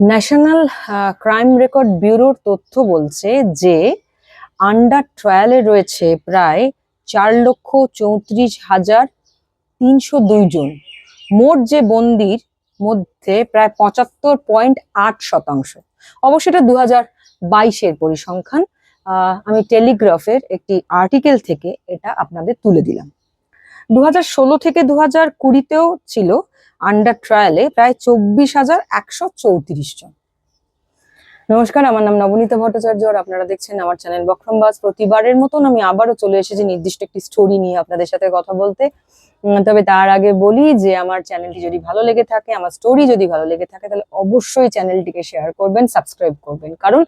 National crime record ব্যুরোর তথ্য বলছে যে আন্ডার ট্রায়ালে রয়েছে প্রায় চার লক্ষ চৌত্রিশ হাজার তিনশো জন। মোট যে বন্দির মধ্যে প্রায় পঁচাত্তর পয়েন্ট আট শতাংশ। অবশ্য এটা দু হাজার বাইশের পরিসংখ্যান। আমি টেলিগ্রাফের একটি আর্টিকেল থেকে এটা আপনাদের তুলে দিলাম। দু হাজার ষোলো থেকে দু হাজার কুড়িতেও ছিল আন্ডার ট্রায়ালে প্রায় চব্বিশ হাজার একশো চৌত্রিশ জন। নমস্কার, আমার নাম নবনীতা ভট্টাচার্য আর আপনারা দেখছেন আমার চ্যানেল বক্রমবাজ প্রতিবারের মতন আমি আবারও চলে এসেছি নির্দিষ্ট একটি স্টোরি নিয়ে আপনাদের সাথে কথা বলতে। তবে তার আগে বলি যে আমার চ্যানেলটি যদি ভালো লেগে থাকে, আমার স্টোরি যদি ভালো লেগে থাকে, তাহলে অবশ্যই চ্যানেলটিকে শেয়ার করবেন সাবস্ক্রাইব করবেন। কারণ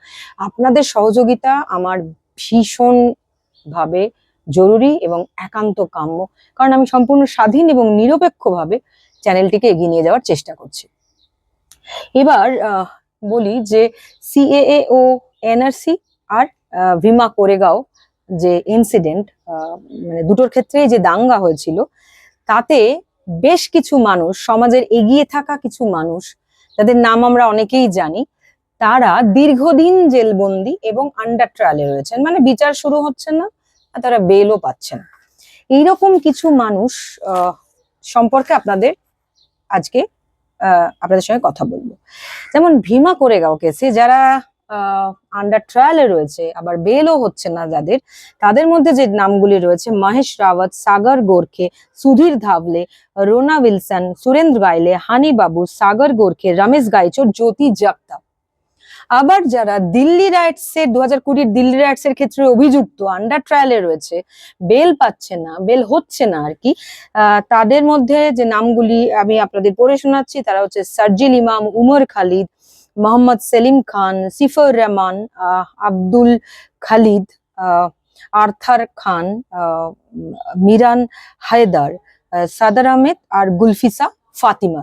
আপনাদের সহযোগিতা আমার ভীষণ ভাবে জরুরি এবং একান্ত কাম্য। কারণ আমি সম্পূর্ণ স্বাধীন এবং নিরপেক্ষভাবে চ্যানেলটিকে এগিয়ে নিয়ে যাওয়ার চেষ্টা করছি। এবার বলি যে সিএএ ও এনআরসি আর ভিমা কোরেগাঁও যে ইনসিডেন্ট মানে দুটোর ক্ষেত্রেই যে দাঙ্গা হয়েছিল, তাতে বেশ কিছু মানুষ, সমাজের এগিয়ে থাকা কিছু মানুষ, তাদের নাম আমরা অনেকেই জানি, তারা দীর্ঘদিন জেলবন্দি এবং আন্ডার ট্রায়ালে রয়েছেন। মানে বিচার শুরু হচ্ছে না আর তারা বেলও পাচ্ছেন এইরকম কিছু মানুষ সম্পর্কে আপনাদের আজকে আপনাদের সঙ্গে কথা বলব। যেমন ভীমা কোরেগাঁও কেসে যারা আন্ডার ট্রায়ালে রয়েছে, আবার বেলও হচ্ছে না যাদের, তাদের মধ্যে যে নামগুলি রয়েছে, মহেশ রাওয়াত, সাগর গোর্খে, সুধীর ধাবলে, রোনা উইলসন, সুরেন্দ্র গাইলে হানি বাবু সাগর গোর্খে, রমেশ গাইচোর, জ্যোতি জগতাপ। আবার যারা দিল্লি রাইটস এর দু হাজার কুড়ির দিল্লি রাইটস এর ক্ষেত্রে অভিযুক্ত আন্ডার ট্রায়ালে রয়েছে বেল পাচ্ছে না বেল হচ্ছে না আর কি তাদের মধ্যে যে নামগুলি আমি আপনাদের পড়ে শোনাচ্ছি, তারা হচ্ছে সার্জিল ইমাম, উমর খালিদ, মোহাম্মদ সেলিম খান, সিফর রহমান আব্দুল খালিদ আর্থার খান মিরান হায়দার সাদার আহমেদ আর গুলফিসা ফাতিমা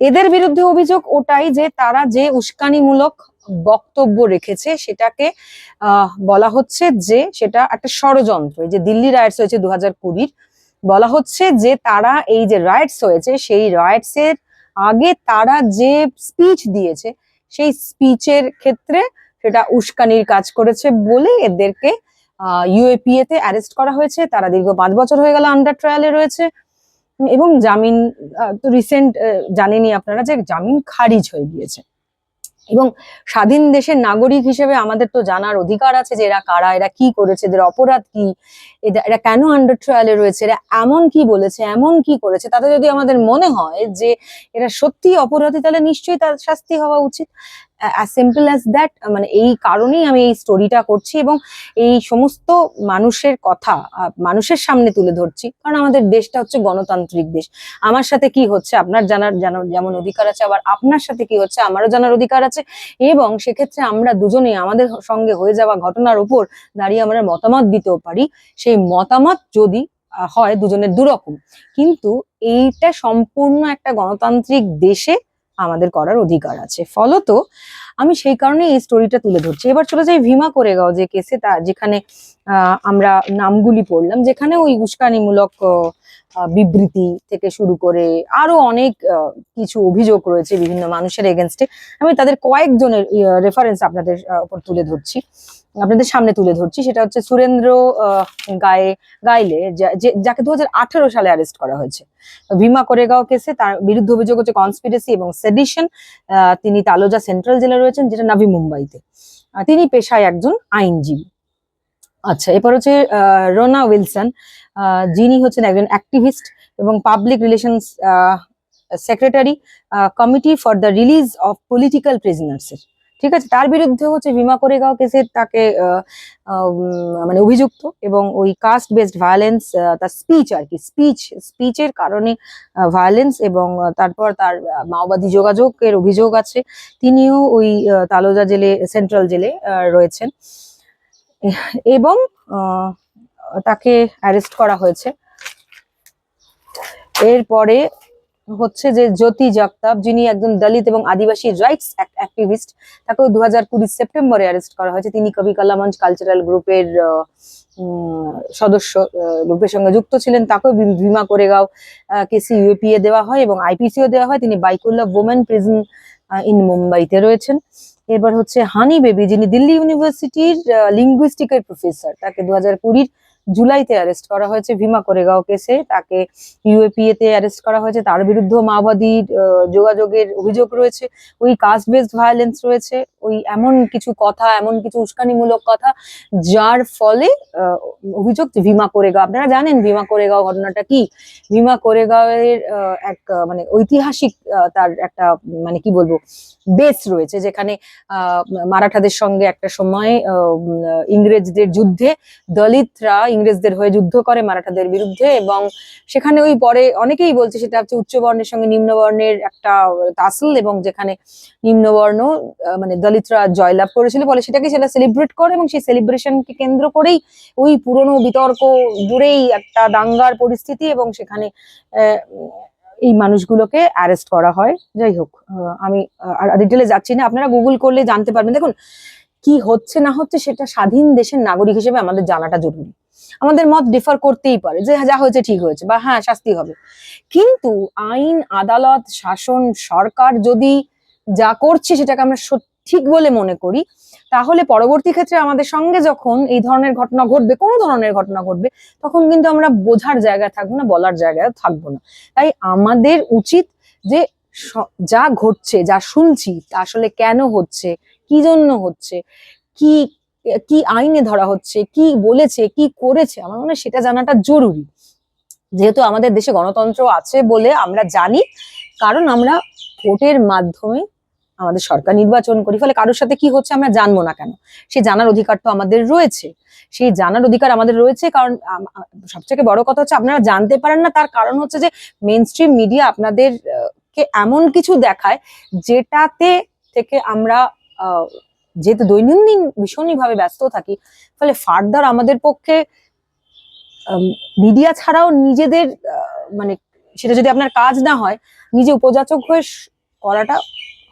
এদের বিরুদ্ধে অভিযোগ ওটাই যে তারা যে উস্কানিমূলক বক্তব্য রেখেছে সেটাকে বলা হচ্ছে যে সেটা একটা ষড়যন্ত্র। যে দিল্লি রাইটস হয়েছে দু হাজার কুড়ির, বলা হচ্ছে যে তারা এই যে রাইটস হয়েছে, সেই রাইটস আগে তারা যে স্পিচ দিয়েছে, সেই স্পিচের ক্ষেত্রে সেটা উস্কানির কাজ করেছে বলে এদেরকে ইউএপিএ তে অ্যারেস্ট করা হয়েছে। তারা দীর্ঘ পাঁচ বছর হয়ে গেল আন্ডার ট্রায়ালে রয়েছে। এবং জামিন তো রিসেন্ট জানেনই আপনারা যে জামিন খারিজ হয়ে গিয়েছে। এবং স্বাধীন দেশের নাগরিক হিসেবে আমাদের তো জানার অধিকার আছে যে এরা কারা, এরা কি করেছে, এদের অপরাধ কি, এরা কেন আন্ডার ট্রায়ালে রয়েছে, এরা এমন কি বলেছে, এমন কি করেছে, তাতে যদি আমাদের মনে হয় যে এরা সত্যি অপরাধী, তাহলে নিশ্চয়ই তার শাস্তি হওয়া উচিত। সিম্পল অ্যাজ দ্যাট মানে এই কারণেই আমি এই স্টোরিটা করছি এবং এই সমস্ত মানুষের কথা মানুষের সামনে তুলে ধরছি। কারণ আমাদের দেশটা হচ্ছে গণতান্ত্রিক দেশ। আমার সাথে কি হচ্ছে আপনার জানার জানার যেমন অধিকার আছে, আবার আপনার সাথে কি হচ্ছে আমারও জানার অধিকার আছে। এবং সেক্ষেত্রে আমরা দুজনেই আমাদের সঙ্গে হয়ে যাওয়া ঘটনার উপর দাঁড়িয়ে আমরা মতামত দিতেও পারি। সেই মতামত যদি হয় দুজনের দুরকম। কিন্তু এইটা সম্পূর্ণ একটা গণতান্ত্রিক দেশে আমাদের করার অধিকার আছে। ফলত আমি সেই কারণে এই স্টোরিটা তুলে ধরছি। এবার চলে যাই ভীমা কোরেগাঁও যে কেসে তা যেখানে আমরা নামগুলি পড়লাম যেখানে ওই উস্কানিমূলক আহ, বিবৃতি থেকে শুরু করে আরও অনেক কিছু অভিযোগ রয়েছে বিভিন্ন মানুষের এগেনস্টে আমি তাদের কয়েকজনের রেফারেন্স আপনাদের আহ, উপর তুলে ধরছি। আপনাদের সামনে তুলে ধরছি। সেটা হচ্ছে সুরেন্দ্র গায়ে গাইলে যাকে দু হাজার আঠারো সালে অ্যারেস্ট করা হয়েছে। ভীমা কোরেগাঁও কেসে তার বিরুদ্ধে অভিযোগ হচ্ছে কনস্পিরেসি এবং সেডিশন তিনি তালোজা সেন্ট্রাল জেলে রয়েছেন যেটা নাভি মুম্বাইতে। তিনি পেশায় একজন আইনজীবী। আচ্ছা এরপর হচ্ছে রোনা উইলসন যিনি হচ্ছেন একজন অ্যাক্টিভিস্ট এবং public relations secretary committee for the release of political prisoners ঠিক আছে, তার বিরুদ্ধে হচ্ছে ভীমা কোরেগাঁও কেসে তাকে মানে অভিযুক্ত এবং ওই কাস্ট বেসড ভায়োলেন্স তার স্পিচ আর কি স্পিচ স্পিচের কারণে ভায়োলেন্স এবং তারপর তার মাওবাদী যোগাযোগের অভিযোগ আছে। তিনিও ওই তালোজা জেলে সেন্ট্রাল জেলে রয়েছেন। এবং তাকে অ্যারেস্ট করা হয়েছে। এরপরে হচ্ছে যে জ্যোতি জগতাপ, যিনি একজন দলিত এবং আদিবাসী রাইটস অ্যাক্টিভিস্ট তাকেও দু হাজার কুড়ি সেপ্টেম্বরে অ্যারেস্ট করা হয়েছে। তিনি কবি কালামঞ্চ কালচারাল গ্রুপের সদস্য গ্রুপের সঙ্গে যুক্ত ছিলেন। তাকেও ভী- ভীমা কোরেগাঁও কেসি ইউপিএ দেওয়া হয় এবং আইপিসিও দেওয়া হয়। তিনি বাইকুল্লা ওমেন প্রিজন ইন মুম্বাইতে রয়েছেন। এবার হচ্ছে হানি বেবি যিনি দিল্লি ইউনিভার্সিটির লিঙ্গুইস্টিকের প্রফেসর তাকে দু হাজার কুড়ির জুলাইতে অ্যারেস্ট করা হয়েছে, ভীমা কোরেগাঁও কেসে তাকে ইউএপিএ তে অ্যারেস্ট করা হয়েছে। তার বিরুদ্ধে মাওবাদীর যোগাযোগের অভিযোগ রয়েছে। ওই কাস্ট বেসড ভায়োলেন্স রয়েছে। ওই এমন কিছু কথা, এমন কিছু উস্কানিমূলক কথা, যার ফলে অভিযোগ ভীমা কোরেগাঁও। আপনারা জানেন ভীমা কোরেগাঁও ঘটনাটা কি? ভীমা কোরেগাঁওয়ের এক মানে ঐতিহাসিক তার একটা মানে কি বলব বেস রয়েছে যেখানে মারাঠাদের সঙ্গে একটা সময় ইংরেজদের যুদ্ধে দলিতরা ইংরেজদের হয়ে যুদ্ধ করে মারাঠাদের বিরুদ্ধে এবং সেখানে ওই পরে অনেকেই বলছে সেটা হচ্ছে উচ্চ বর্ণের সঙ্গে নিম্নবর্ণের একটা তাসল এবং যেখানে নিম্নবর্ণ মানে দলিতরা জয়লাভ করেছিল বলে সেটাকে সেটা সেলিব্রেট করে এবং সেই সেলিব্রেশনকে কেন্দ্র করেই ওই পুরনো বিতর্ক জুড়েই একটা দাঙ্গার পরিস্থিতি এবং সেখানে এই মানুষগুলোকে অ্যারেস্ট করা হয়। যাই হোক আমি ডিটেলে যাচ্ছি না। আপনারা গুগল করলে জানতে পারবেন। দেখুন, কি হচ্ছে না হচ্ছে সেটা স্বাধীন দেশের নাগরিক হিসেবে আমাদের জানাটা জরুরি। আমাদের মত ডিফার করতেই পারে, যে যা হয়েছে ঠিক হয়েছে বা হ্যাঁ শাস্তি হবে। কিন্তু আইন, আদালত, শাসন, সরকার যদি যা করছে সেটাকে আমরা ঠিক বলে মনে করি, তাহলে পরবর্তী ক্ষেত্রে আমাদের সঙ্গে যখন এই ধরনের ঘটনা ঘটবে, কোনো ধরনের ঘটনা ঘটবে, তখন কিন্তু আমরা বোঝার জায়গায় থাকব না, বলার জায়গায় থাকব না। তাই আমাদের উচিত যে যা ঘটছে, যা শুনছি, তা আসলে কেন হচ্ছে, কি জন্য হচ্ছে, কি কি আইনে ধরা হচ্ছে, কি বলেছে, কি করেছে, আমার মনে হয় সেটা জানাটা জরুরি। যেহেতু আমাদের দেশে গণতন্ত্র আছে বলে আমরা জানি, কারণ আমরা ভোটের মাধ্যমে আমাদের সরকার নির্বাচন করি, ফলে কারোর সাথে কি হচ্ছে আমরা জানব না কেন? সেই জানার অধিকার তো আমাদের রয়েছে। সেই জানার অধিকার আমাদের রয়েছে, কারণ সবথেকে বড় কথা হচ্ছে আপনারা জানতে পারেন না, তার কারণ হচ্ছে যে মেন স্ট্রিম মিডিয়া আপনাদের কে এমন কিছু দেখায়, যেটাতে থেকে আমরা যেহেতু দৈনন্দিন ভীষণইভাবে ব্যস্ত থাকি, ফলে ফার্দার আমাদের পক্ষে মিডিয়া ছাড়াও নিজেদের মানে সেটা যদি আপনার কাজ না হয়, নিজে উপযাচক হয়ে করাটা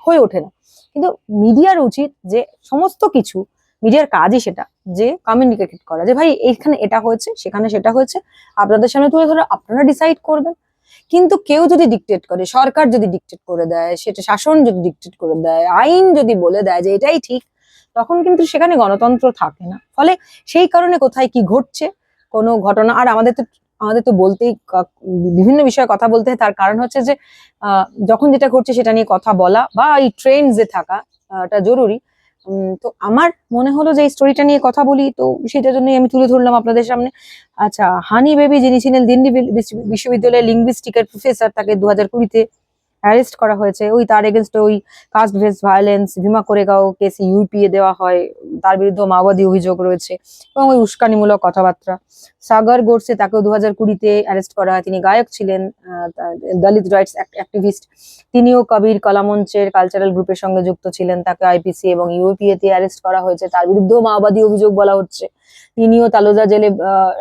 হয়ে ওঠে না। কিন্তু মিডিয়ার উচিত যে সমস্ত কিছু মিডিয়ার কাজই সেটা, যে কমিউনিকেট করা, যে ভাই এইখানে এটা হয়েছে, সেখানে সেটা হয়েছে, আপনাদের সামনে তুলে ধরে আপনারা ডিসাইড করবেন। কিন্তু কেউ যদি ডিকটেট করে, সরকার যদি ডিকটেট করে দেয়, সেটা শাসন যদি ডিকটেট করে দেয়, আইন যদি বলে দেয় যে এটাই ঠিক তখন কিন্তু সেখানে গণতন্ত্র থাকে না। ফলে সেই কারণে কোথায় কি ঘটছে কোনো ঘটনা আর আমাদের তো আমাদের তো বলতেই বিভিন্ন বিষয়ে কথা বলতে হয় তার কারণ হচ্ছে যে যখন যেটা ঘটছে সেটা নিয়ে কথা বলা বা এই ট্রেন্ড যে থাকা আহ, এটা জরুরি। তো আমার মনে হলো যে এই স্টোরিটা নিয়ে কথা বলি তো সেটার জন্যই আমি তুলে ধরলাম আপনাদের সামনে। আচ্ছা হানি বেবি যিনি ছিলেন দিল্লি বিশ্ববিদ্যালয়ের লিঙ্গুইস্টিকের প্রফেসর তাকে দু হাজার কুড়িতে অ্যারেস্ট করা হয়েছে। ওই তার এগেনস্টে ওই caste base violence Bhima Koregaon case UAPA দেওয়া হয়। তার বিরুদ্ধে মাওবাদী অভিযোগ রয়েছে এবং ওই উস্কানিমূলক কথাবার্তা। সাগর গোডসে তাকেও দু হাজার কুড়িতে অ্যারেস্ট করা হয়। তিনি গায়ক ছিলেন দলিত রাইটস অ্যাক্টিভিস্ট। তিনিও কবির কলামঞ্চের কালচারাল গ্রুপের সঙ্গে যুক্ত ছিলেন। তাকে আইপিসি এবং ইউপিএ তে অ্যারেস্ট করা হয়েছে। তার বিরুদ্ধেও মাওবাদী অভিযোগ বলা হচ্ছে। তিনিও তালোজা জেলে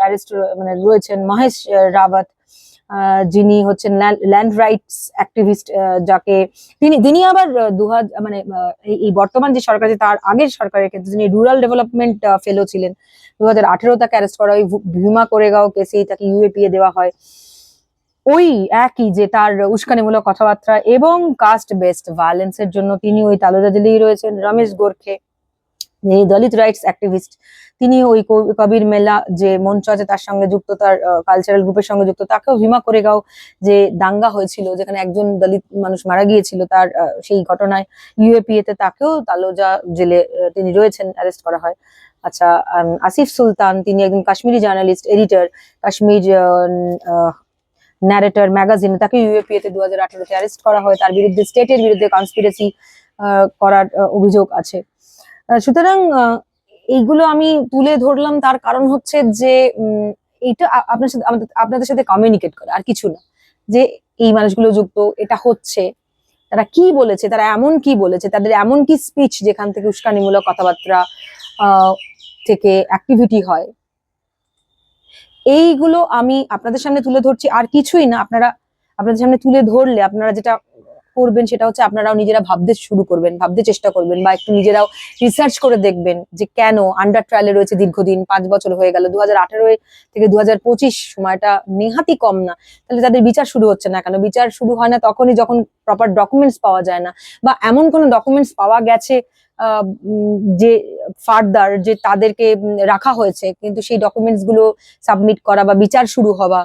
অ্যারেস্ট মানে রয়েছেন। মহেশ আহ, যিনি হচ্ছেন ল্যান্ড রাইটস অ্যাক্টিভিস্ট যাকে তিনি তিনি আবার দু মানে এই- বর্তমান যে সরকার আছে, তার আগের সরকারের ক্ষেত্রে যিনি রুরাল ডেভেলপমেন্ট ফেলো ছিলেন দু হাজার আঠেরো তাকে অ্যারেস্ট করা হয় ভীমা কোরেগাঁও কেসেই তাকে ইউএপিএ দেওয়া হয়। ওই একই যে তার উস্কানিমূলক কথাবার্তা এবং কাস্ট বেসড ভায়োলেন্সের জন্য তিনি ওই তালোজা জেলেই রয়েছেন, রমেশ গোরখে। এই দলিত রাইটস অ্যাক্টিভিস্ট। তিনি ওই কবি- কবির মেলা যে মঞ্চ আছে তার সঙ্গে যুক্ত, তার কালচারাল গ্রুপের সঙ্গে যুক্ত, তাকেও ভীমা কোরেগাঁও যে দাঙ্গা হয়েছিল, যেখানে একজন দলিত মানুষ মারা গিয়েছিল, তার সেই ঘটনায় ইউএপিএ তে তাকেও তালোজা জেলে তিনি রয়েছেন অ্যারেস্ট করা হয়। আচ্ছা আসিফ সুলতান, তিনি একজন Kashmiri journalist editor Kashmir narrator magazine তাকে ইউএপিএ তে দু হাজার আঠারোতে অ্যারেস্ট করা হয়। তার বিরুদ্ধে স্টেটের বিরুদ্ধে কনস্পিরেসি করার অভিযোগ আছে। সুতরাং এইগুলো আমি তুলে ধরলাম। তার কারণ হচ্ছে যে এটা আপনার সাথে আপনাদের সাথে কমিউনিকেট করে, আর কিছু না। যে এই মানুষগুলো যুক্ত, এটা হচ্ছে। তারা কি বলেছে, তারা এমন কি বলেছে, তাদের এমন কি স্পিচ যেখান থেকে উস্কানিমূলক কথাবার্তা থেকে অ্যাক্টিভিটি হয়। এইগুলো আমি আপনাদের সামনে তুলে ধরছি। আর কিছুই না, আপনারা, আপনাদের সামনে তুলে ধরলে, আপনারা যেটা করবেন সেটা হচ্ছে আপনারাও নিজেরা ভাবতে শুরু করবেন, ভাবতে চেষ্টা করবেন বা একটু নিজেরাও রিসার্চ করে দেখবেন যে কেন আন্ডার ট্রায়ালে রয়েছে দীর্ঘদিন, পাঁচ বছর হয়ে গেল দু হাজার আঠেরো থেকে দু হাজার পঁচিশ সময়টা নেহাতি কম না। তাহলে তাদের বিচার শুরু হচ্ছে না কেন? বিচার শুরু হয় না তখনই যখন প্রপার ডকুমেন্টস পাওয়া যায় না বা এমন কোনো ডকুমেন্টস পাওয়া গেছে যে ফার্দার যে তাদেরকে রাখা হয়েছে, কিন্তু সেই ডকুমেন্টসগুলো সাবমিট করা বা বিচার শুরু হওয়া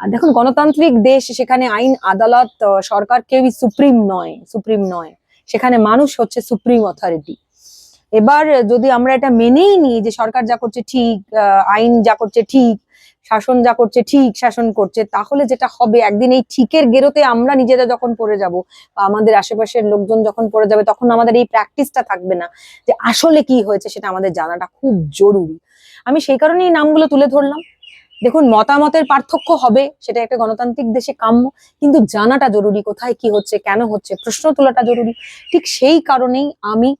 দেখুন, গণতান্ত্রিক দেশ, সেখানে আইন, আদালত সরকার কেউই সুপ্রিম নয় সুপ্রিম নয়। সেখানে মানুষ হচ্ছে সুপ্রিম অথরিটি। এবার যদি আমরা এটা মেনেই নিই যে সরকার যা করছে ঠিক আইন যা করছে ঠিক, শাসন যা করছে ঠিক, শাসন করছে, তাহলে যেটা হবে, একদিন এই ঠিকের গেরোতে আমরা নিজেরা যখন পড়ে যাব, বা আমাদের আশেপাশের লোকজন যখন পড়ে যাবে, তখন আমাদের এই প্র্যাকটিসটা থাকবে না যে আসলে কি হয়েছে সেটা আমাদের জানাটা খুব জরুরি। আমি সেই কারণেই এই নামগুলো তুলে ধরলাম। দেখুন, মতামতের পার্থক্য হবে, সেটা একটা গণতান্ত্রিক দেশে কাম্য, কিন্তু জানাটা জরুরি, কোথায় কি হচ্ছে, কেন হচ্ছে, প্রশ্ন তোলাটা জরুরি। ঠিক সেই কারণেই আমি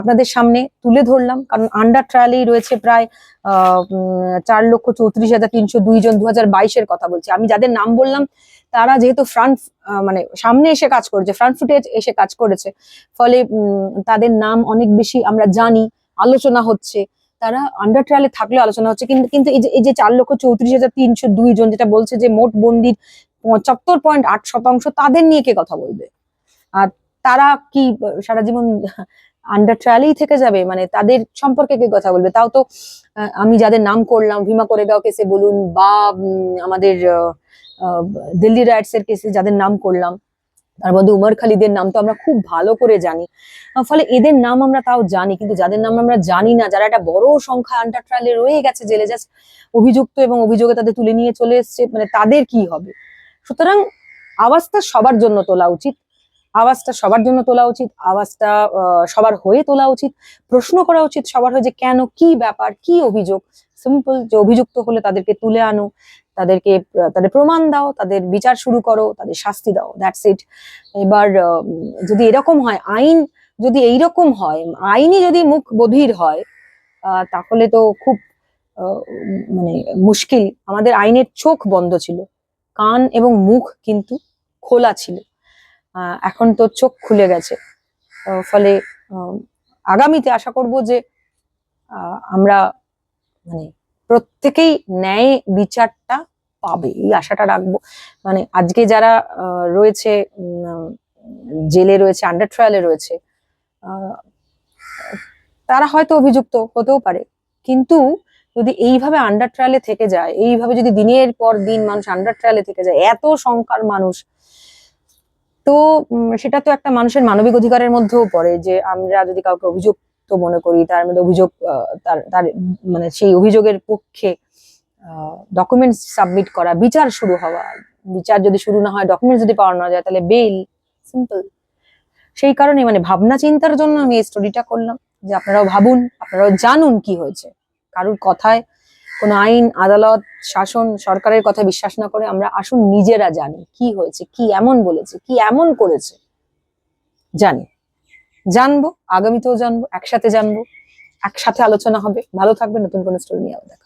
আপনাদের সামনে তুলে ধরলাম, কারণ আন্ডার ট্রায়ালেই রয়েছে প্রায় চার লক্ষ চৌত্রিশ হাজার তিনশো দুই জন দু হাজার বাইশের কথা বলছি। আমি যাদের নাম বললাম, তারা যেহেতু ফ্রন্ট মানে সামনে এসে কাজ করেছে ফ্রন্ট ফুটেজ এসে কাজ করেছে, ফলে তাদের নাম অনেক বেশি আমরা জানি, আলোচনা হচ্ছে তারা আন্ডার ট্রায়ালে থাকলে আলোচনা হচ্ছে। কিন্তু কিন্তু এই যে চার লক্ষ চৌত্রিশ হাজার তিনশো দুই জন যেটা বলছে যে মোট বন্দির পঁচাত্তর পয়েন্ট আট শতাংশ, তাদের নিয়ে কে কথা বলবে? আর তারা কি, সারা জীবন আন্ডার ট্রায়ালেই থেকে যাবে? মানে তাদের সম্পর্কে কে কথা বলবে? তাও তো আমি যাদের নাম করলাম, ভীমা কোরেগাঁও কেসে বলুন বা আমাদের দিল্লি রাইটস এর কেসে যাদের নাম করলাম তার মধ্যে উমর খালিদের নাম তো আমরা খুব ভালো করে জানি। ফলে এদের নাম আমরা তাও জানি, কিন্তু যাদের নাম আমরা জানি না, যারা একটা বড় সংখ্যা আন্ডার ট্রায়ালে রয়ে গেছে জেলে জাস্ট অভিযুক্ত এবং অভিযোগে তাদের তুলে নিয়ে চলে এসছে মানে তাদের কি হবে? সুতরাং আওয়াজটা সবার জন্য তোলা উচিত, আওয়াজটা সবার জন্য তোলা উচিত, আওয়াজটা সবার হয়ে তোলা উচিত, প্রশ্ন করা উচিত সবার হয়ে যে কেন, কি ব্যাপার, কি অভিযোগ? সিম্পল যে অভিযুক্ত হলে তাদেরকে তুলে আনো তাদেরকে, তাদের প্রমাণ দাও, তাদের বিচার শুরু করো, তাদের শাস্তি দাও দ্যাটস ইট এবার যদি এরকম হয়, আইন যদি এইরকম হয়, আইনই যদি মুখ বধির হয় তাহলে তো খুব মানে মুশকিল। আমাদের আইনের চোখ বন্ধ ছিল। কান এবং মুখ কিন্তু খোলা ছিল। এখন তো চোখ খুলে গেছে। ফলে আগামীতে আশা করব যে আমরা মানে প্রত্যেকেই ন্যায় বিচারটা পাবে, এই আশাটা রাখব। মানে আজকে যারা রয়েছে জেলে রয়েছে আন্ডার ট্রায়ালে রয়েছে তারা হয়তো অভিযুক্ত হতেও পারে। কিন্তু যদি এইভাবে আন্ডার ট্রায়ালে থেকে যায়, এইভাবে যদি দিনের পর দিন মানুষ আন্ডার ট্রায়ালে থেকে যায়, এত সংখ্যার মানুষ, তো সেটা তো একটা মানুষের মানবিক অধিকারের মধ্যেও পড়ে যে আমরা যদি কাউকে অভিযুক্ত মনে করি, তার মধ্যে অভিযোগ তার তার মানে সেই অভিযোগের পক্ষে ডকুমেন্টস সাবমিট করা, বিচার শুরু হওয়া। বিচার যদি শুরু না হয় ডকুমেন্টস যদি পাওয়া না যায়, তাহলে বেল সিম্পল সেই কারণে মানে ভাবনা চিন্তার জন্য আমি এই স্টোরিটা করলাম, যে আপনারাও ভাবুন, আপনারাও জানুন কি হয়েছে। কারুর কথায় কোনো আইন, আদালত, শাসন, সরকারের কথা বিশ্বাস না করে আমরা আসুন নিজেরা জানি কি হয়েছে, কি এমন বলেছে, কি এমন করেছে, জানি। জানব, আগামীতেও জানব, একসাথে জানব, একসাথে আলোচনা হবে ভালো থাকবে নতুন কোনো স্টোরি নিয়ে দেখা।